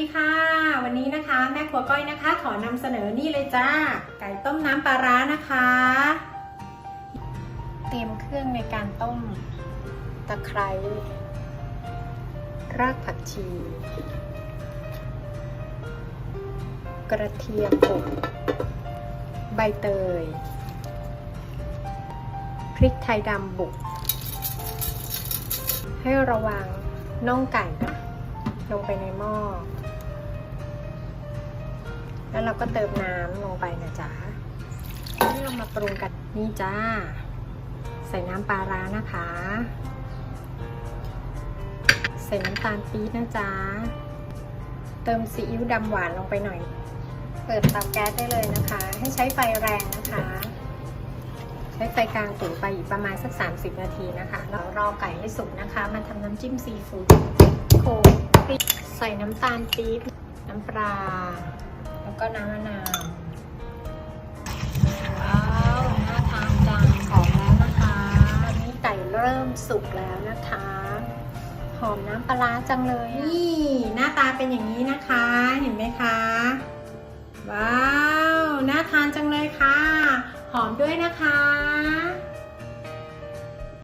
ดีค่ะ วันนี้นะคะ แม่ครัวก้อยนะคะ ขอนำเสนอนี่เลยจ้า ไก่ต้มน้ำปลาร้านะคะ เตรียมเครื่องในการต้ม ตะไคร้รากผักชี กระเทียมป่นใบเตย พริกไทยดำบุก ให้ระวังน่องไก่นะ ลงไปในหม้อ แล้วเราก็เติมน้ำลงไปนะจ๊ะนี่เรามาปรุงกันนี่จ้า ใส่น้ำปลาร้านะคะ ใส่น้ำตาลปี๊บนะจ๊ะ เติมซีอิ๊วดำหวานลงไปหน่อย เปิดเตาแก๊สได้เลยนะคะ ให้ใช้ไฟแรงนะคะ ใช้ไฟกลางตุ๋นไปอีกประมาณสัก 30 นาทีนะคะแล้วรอไก่ให้สุกนะคะ มาทำน้ำจิ้มซีฟู้ดโขลกพริก ใส่น้ำตาลปี๊บน้ำปลา แล้วก็น้ำมะนาวว้าวน่าทานจังหอมแล้วนะคะนี่ไก่เริ่มสุกแล้วนะคะ หอมน้ำปลาจังเลยนี่หน้าตาเป็นอย่างนี้นะคะ เห็นไหมคะ ว้าว น่าทานจังเลยค่ะ หอมด้วยนะคะ